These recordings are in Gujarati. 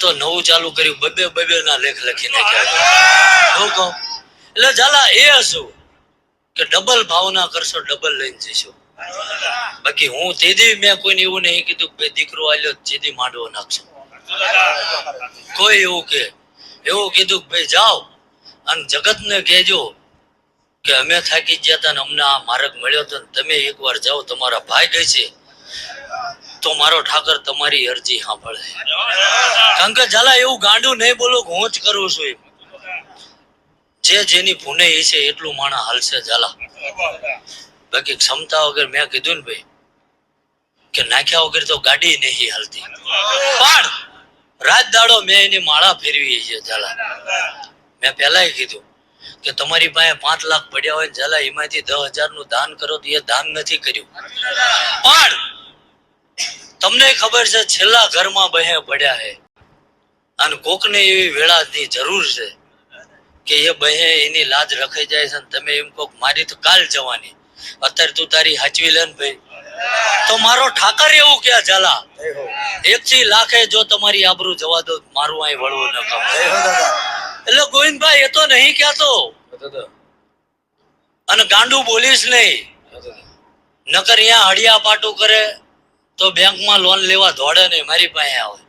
તો નવું ચાલુ કર્યું, બબે બબે ના લેખ લખી નાખ્યા શું કહું એટલે ઝાલા, એ હશું કે ડબલ ભાવના કરશો ડબલ લઈને જઈશું બાકી હું તેથી મેં કોઈને એવું નહીં કીધું કે દીકરો આલ્યો તેથી માંડવો નાખશો. કોઈ એવું કે, એવું કીધું કે ભાઈ જાઓ અને જગતને કહેજો કે અમે થાકી ગયા હતા ને અમને આ માર્ગ મળ્યો હતો તમે એકવાર જાઓ, તમારા ભાઈ ગઈ છે. તો મારો ઠાકર તમારી અરજી સાંભળે. કારણ કે ઝાલા એવું ગાંડું નહીં બોલો હું કરું છું જે જેની ભૂને એ છે એટલું માણા હાલશે ઝાલા. બાકી ક્ષમતા વગર મેં કીધું ને ભાઈ, કે નાખ્યા વગર તો ગાડી નહીં હાલતી. પણ રાત દાડો મેં એની માળા ફેરવી છે ઝાલા. મેં પહેલા કીધું કે તમારી પાસે પાંચ લાખ પડ્યા હોય ઝાલા, એમાંથી દસ હજારનું દાન કરો તો એ દાન નથી કર્યું. પણ તમને ખબર છે છેલ્લા ઘરમાં બહે પડ્યા છે અને કોકને એવી વેળાની જરૂર છે કે એ બહે એની લાજ રખાઈ જાય છે તમે એમ કોક મારી તો કાલ જવાની. અત્યારે તું તારી હાચવી લે ને ભાઈ. તો મારો ઠાકર એવું કે જલા એક થી લાખે જો તમારી આબરૂ જવા દો મારું અહીં વળવું ન કામ એટલે ગોવિંદભાઈ એ તો નહીં કહેતો. અને ગાંડું બોલીશ નહીં. નકર અહીંયા હડિયા પાટું કરે તો બેંકમાં લોન લેવા દોડે નહીં મારી પાસે આવે.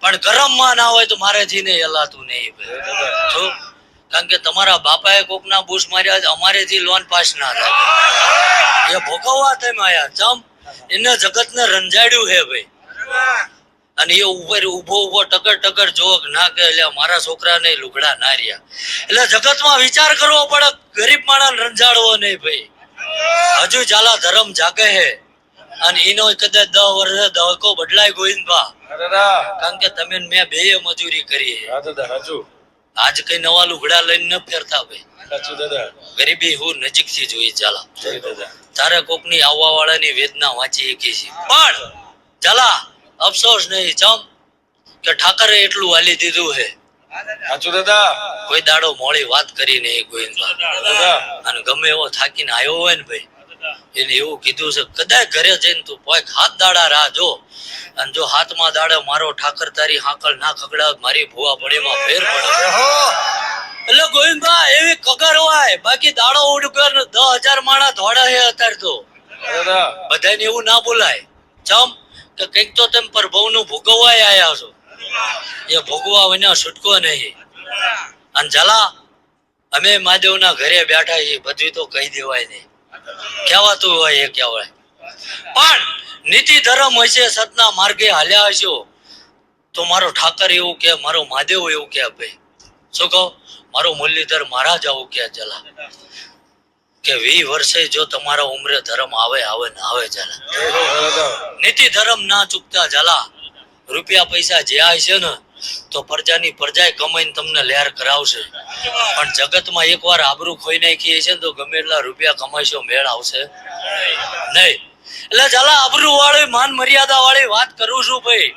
પણ ગરમમાં ના હોય તો મારેથી નહીં હલાતું નહીં કારણ કે તમારા બાપાએ કોકના બુશ માર્યા છે, અમારેથી લોન પાસ ના થાય. એ ભોગવવા તેમ આયા ચમ એને જગતને રંજાડ્યું હે ભાઈ. અને એ ઉપર ઊભો ઊભો ટકર ટકર જોગ ના કે એટલે મારા છોકરાને લુગડા ના રહ્યા. એટલે જગતમાં વિચાર કરવો પડે ગરીબ માણસ રંજાડવો નહીં ભાઈ. હજુ ચાલા ધર્મ જાગે હે. અને એનો કદાચ દસ વર્ષે દહકો બદલાય ગોવિંદભા કારણ કે તમે મેં બે મજૂરી કરી આજ કઈ નવા લુગડા લઈને ન ફેરતા ભાઈ. ગરીબી હું નજીકથી જોઈ ચાલા. તારે કોકની આવવા વાળાની વેદના વાંચી એકી છે. પણ ચાલા અફસોસ નહીં ચમ કે ઠાકરે એટલું વાલી દીધું હે કોઈ દાડો મોડી વાત કરી નહીં ગોવિંદભા અને ગમે એવો થાકીને આવ્યો હોય ને ભાઈ એને એવું કીધું છે કદાચ ઘરે જઈને તું પોઈક હાથ દાડા રાહ જો. અને જો હાથમાં દાડે મારો ઠાકર તારી હાંકળ ના ખગડાવ મારી ભૂવા પડીમાં ફેર પડે. એટલે ગોવિંદભાઈ એવી કગર હોય બાકી દાડો ઉડકર દસ હજાર માણા ધોડા હે અત્યારે તો. બધાને એવું ના બોલાય. ચમ કે કંઈક તો તેમ પ્રભુનું ભોગવવાય આયા છો. એ ભોગવા વિના છૂટકો નહીં. અને જલા અમે મહાદેવના ઘરે બેઠા છીએ બધું તો કહી દેવાય નહીં. કહેવાતું હોય એ કહેવાય. પણ નીતિ ધર્મ હશે સતના માર્ગે હાલ્યા હશો તો મારો ઠાકર એવું કે મારો મહાદેવ એવું કે ભાઈ. શું કહો? મારો મુરલીધર મહારાજ આવું કે ચલા. કે વી વર્ષે જો તમારા ઉમરે ધર્મ આવે આવે ને આવે ચલા. નીતિ ધર્મ ના ચૂકતા જલા રૂપિયા પૈસા જે છે ને તો પ્રજાની પ્રજાએ કમાઈને તમને લહેર કરાવશે. પણ જગતમાં એકવાર આબરૂ ખોઈ નાખીએ છે તો ગમે એટલા રૂપિયા કમાઈશો, મેળ આવશે. નહીં. એટલે ચાલા આબરૂ વાળી માન મર્યાદા વાળી વાત કરું છું ભાઈ.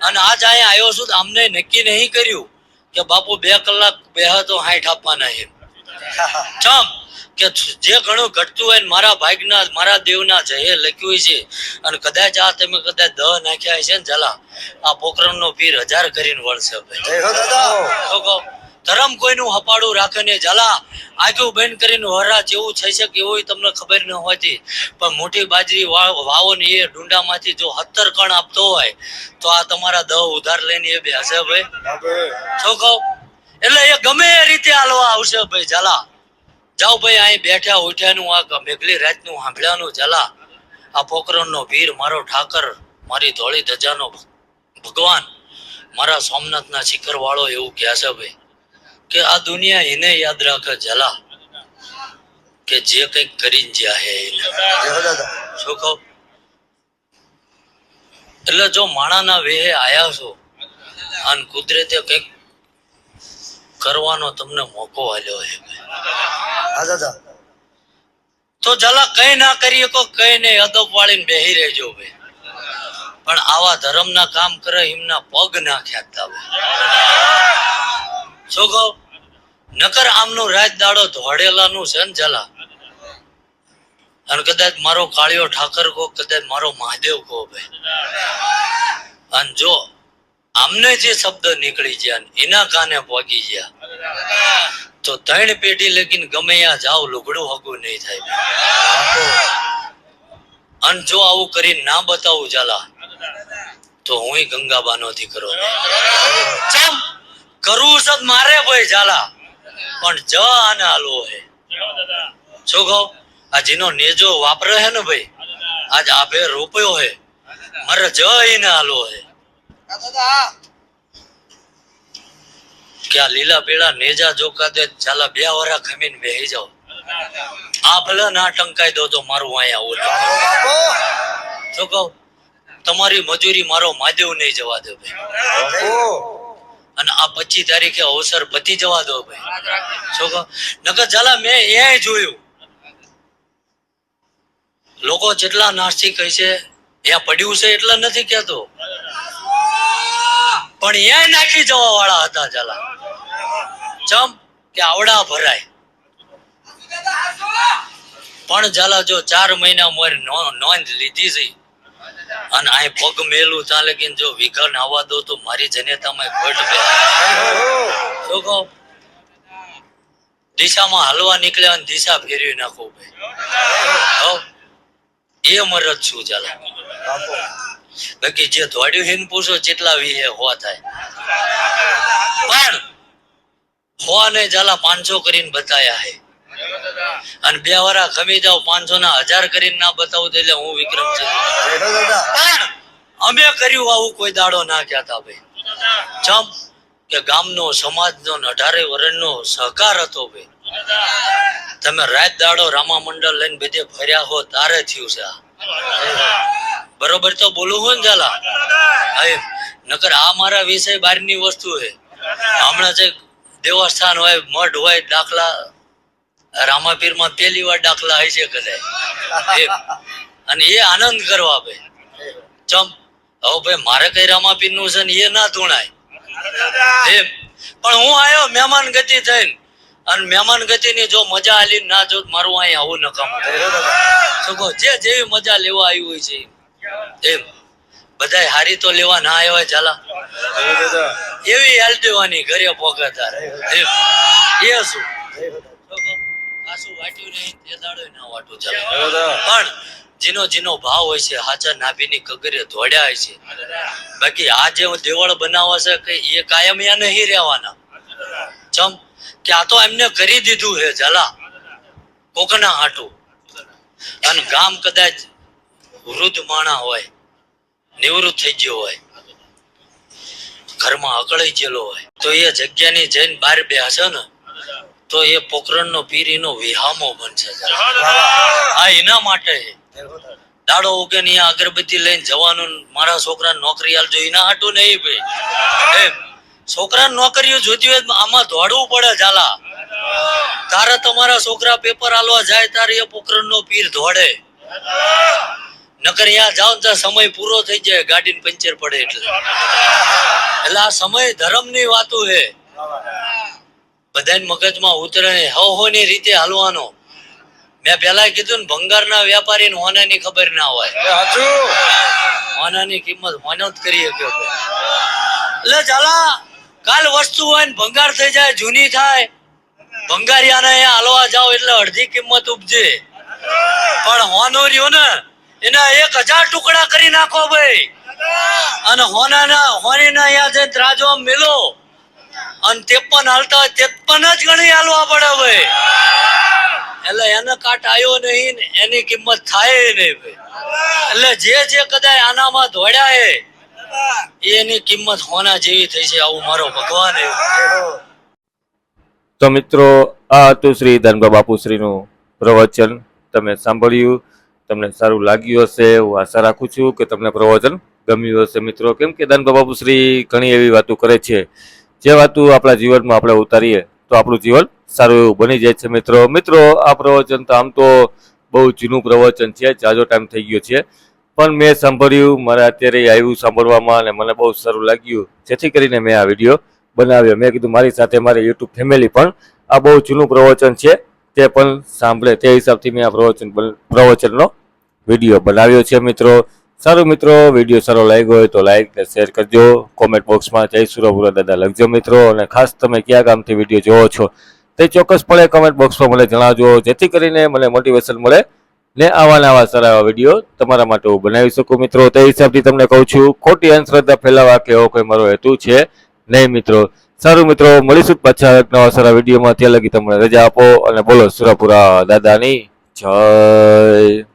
અને આજ અહીંયા આવ્યો છું તો અમને નક્કી નહીં કર્યું કે બાપુ બે કલાક બેહા તો હાઈઠ આપવાના એમ ચમ કે જે ઘણું ઘટતું હોય મારા ભાગના મારા દેવના જયે લખ્યું છે. અને કદાચ આ તમે કદાચ દહ નાખ્યા છે ને જલા આ પોકરણનો પીર હજાર કરીને વળશે ભાઈ. ધર્મ કોઈનું હપાડું રાખે ને જલા આગું બેન કરીને વરા જેવું થઈ શકે એવું તમને ખબર ન હોતી. પણ મોટી બાજરી વાવો ને એ ડુંડામાંથી જો હત્તર કણ આપતો હોય તો આ તમારા દહ ઉધાર લઈને એ બે હશે ભાઈ. શું કહું એટલે એ ગમે એ રીતે હાલવા આવશે ભાઈ જલા જાઓ ભાઈ અહીં બેઠા ઉઠ્યાનું આ મેઘલી રાતનું સાંભળ્યાનું જલા આ પોકરણનો વીર મારો ઠાકર મારી ધોળી ધજાનો ભગવાન. મારા સોમનાથના શિખર વાળો એવું કહે છે ભાઈ કે આ દુનિયા એને યાદ રાખે જલા કે જે કંઈક કરીને જ્યાં હે શું કહું? એટલે જો માણાના વેહે આયા છો અને કુદરતે કંઈક કરવાનો તમને મોકો આલ્યો છે તો જલા કઈ ના કરીએ કો કઈ નહીં અદબ વાળીને બેહી રહેજો ભાઈ. પણ આવા ધર્મના કામ કરે એમના પગ ના ભાઈ. શું કહો? નકર આમનું રાત દાડો ધોડેલાનું છે ને જલા અને કદાચ મારો કાળિયો ઠાકર કો કદાચ મારો મહાદેવ કો ભાઈ. અને જો આમને જે શબ્દ નીકળી ગયા ને એના કાને પહોંચી ગયા. તો ત્રણ પેઢી લગીને ગમે ત્યાં જાવ, લુગડું હગું નહીં થાય. અને જો આવું કરી ના બતાવું જાલા તો હું ગંગાબાનો દીકરો ચમ કરવું સદ મારે ભાઈ જાલા પણ જ આને હાલવો હે. શું કહો? આ જેનો નેજો વાપરે હે ને ભાઈ, આજ આભે રોપ્યો હે. મારે જ એને હાલવો હે. કે લીલા પીળા નેજા જોકા દે ચાલા બે વરા ખમીન બેહી જાઓ. આ ભલે ના ટંકાઈ દો તો મારું અહીંયા આવું તો કહું? તમારી મજૂરી મારો માદેવ નહીં જવા દો ભાઈ. અને આ પચીસ તારીખે અવસર પતી જવા દો ભાઈ. શું નકર ચાલા મેં એ જોયું. લોકો જેટલા નાસ્તિક કહે છે એ પડ્યું છે એટલા નથી કહેતો. પણ એ નાખી જવા વાળા હતા ચાલા ચમ કે આવડા ભરાય. પણ જલા જો ચાર મહિના મોર નોંધ લીધી છે, અને આ પગ મેલું ચાલે કે જો વિઘન આવવા દો તો મારી જનેતામાં ઘટ બે. શું કહો? દિશામાં હલવા નીકળ્યા અને દિશા ફેરવી નાખો ભાઈ. એ મરદ છું ચાલા બાકી જે ધોડ્યું હિન પૂછો જેટલા વીહે હો થાય. પણ હો ને પાંચસો કરીને બતાયા હે. અને બે વારા ખમી જાવ પાંચસો ના હજાર કરીને ના બતાવું એટલે હું વિક્રમ પણ અમે કર્યું આવું કોઈ દાડો ના કહેતા ભાઈ. ચમ કે ગામનો, સમાજનો અઢારે વર્ષનો સહકાર હતો ભાઈ. તમે રાત દાડો રામા મંડળ લઈને બધે ફર્યા હો, તારે થયું છે આ. બરોબર તો બોલું હું ને ચાલા હવે નકર આ મારા વિષય બહારની વસ્તુ છે. હમણાં જે દેવસ્થાન હોય, મઢ હોય, દાખલા, રામાપીરમાં પહેલી વાર દાખલા હોય છે કદાચ. અને એ આનંદ કરવા ભાઈ ચમ, હવે ભાઈ મારે કઈ રામાપીરનું છે ને એ ના ધૂણાય. એમ. પણ હું આવ્યો મહેમાન ગતિ થઈને. અને મહેમાન ગતિ ની જો મજા આલી ના જો મારું અહીં આવું નકામ શું જે જેવી મજા લેવા આવી હોય છે એમ. બધાય હારી તો લેવા ના આવ્યા ચાલા એવી હાલ દેવાની ઘરે પોકે તારે એ શું? આસુ વાટ્યું નહીં, તે દાડો ના વાટું ચાલે પણ જીનો જીનો ભાવ હોય છે, હાચા નાભીની કગરે દોડ્યા હોય છે. બાકી આ જે દેવળ બનાવવા છે કે એ કાયમ યા નહીં રહેવાના. ચમ, કે આ તો એમને કરી દીધું છે જલા કોકના હાટું. અને ગામ કદાચ વૃદ્ધ માણા હોય, નિવૃત્ત થઈ ગયો હોય, ઘરમાં અકળાઈ ગયેલો હોય, તો એ જગ્યાની જઈને બહાર બેસે ને, તો એ પોકરણનો પીરીનો વિહામો બનશે. આ એના માટે દાડો ઉગે ને અગરબત્તી લઈને જવાનું, મારા છોકરા નોકરી આલજો ના હાટું નહીં ભાઈ. એમ. છોકરા નોકરીઓ જોતી હોય આમાં દોડવું પડે ઝાલા. તારે તમારા છોકરા પેપર આલવા જાય, તારે એ પોકરણનો પીર દોડે. નકર અહીંયા જાવ તો ત્યાં સમય પૂરો થઈ જાય ગાડી પંચર પડે એટલે. એટલે આ સમય ધર્મની વાતો છે. બધાને મગજમાં ઉતરે હો હો ની રીતે હાલવાનો. મેં પેલા કીધું ને ભંગારના હોના ની ખબર ના હોય. હોનાની કિંમત હોનો જ કરી શકે. એટલે ચાલા કાલ વસ્તુ હોય ને ભંગાર થઈ જાય જૂની થાય. ભંગારિયાને હાલવા જાવ એટલે અડધી કિંમત ઉપજે. પણ હોનો રહ્યો ને એના એક હજાર ટુકડા કરી નાખો ભાઈ. અને હોનાના હોનીના અહીંયા જઈને ત્રાજો મેલો. અને ત્રેપન હાલતા હોય ત્રેપન જ ગણી હાલવા પડે ભાઈ. એટલે એને કાટ આવ્યો નહીં એની કિંમત થાય નહીં ભાઈ. એટલે જે જે કદાચ આનામાં ધોડ્યા એ એની કિંમત હોના જેવી થઈ છે આવું મારો ભગવાન એ. તો મિત્રો, આ હતું શ્રી ધનબા પ્રવચન. તમે સાંભળ્યું તમને સારું લાગ્યું હશે, હું આશા રાખું છું કે તમને પ્રવચન ગમ્યું હશે. મિત્રો, કેમ કે ધનબા બાપુશ્રી ઘણી એવી વાતો કરે છે. જે વાતો આપણા જીવનમાં આપણે ઉતારીએ, તો આપણું જીવન સારું એવું બની જાય છે, મિત્રો. મિત્રો, આ પ્રવચન તો આમ તો બહુ જૂનું પ્રવચન છે જાજો ટાઈમ થઈ ગયો છે. પણ મેં સાંભળ્યું, મારે અત્યારે આવ્યું સાંભળવામાં અને મને બહુ સારું લાગ્યું. જેથી કરીને મેં આ વીડિયો બનાવ્યો. મેં કીધું, મારી સાથે મારી યુટ્યુબ ફેમિલી પણ આ બહુ જૂનું પ્રવચન છે, તે પણ સાંભળે. તે હિસાબથી મેં આ પ્રવચન પ્રવચનનો વીડિયો બનાવ્યો છે મિત્રો. સારું મિત્રો, વીડિયો સારો લાગ્યો હોય તો લાઈક ને શેર કરજો. કોમેન્ટ બોક્સમાં જય સુરપુરા દાદા લખજો મિત્રો. અને ખાસ તમે કયા ગામથી વીડિયો જોવો છો તે ચોક્કસપણે કમેન્ટ બોક્સમાં મને જણાવજો. જેથી કરીને મને મોટિવેશન મળે ને આવા ને આવા સારા વીડિયો તમારા માટે હું બનાવી શકું મિત્રો. તે હિસાબથી તમને કહું છું, ખોટી અંધશ્રદ્ધા ફેલાવા કે એવો કોઈ મારો હેતુ છે નહીં મિત્રો. સારું મિત્રો, મળીશું પાછા એક નવા સારા વિડીયોમાં. ત્યાં લગી તમને રજા આપો અને બોલો સુરાપુરા દાદાની જય.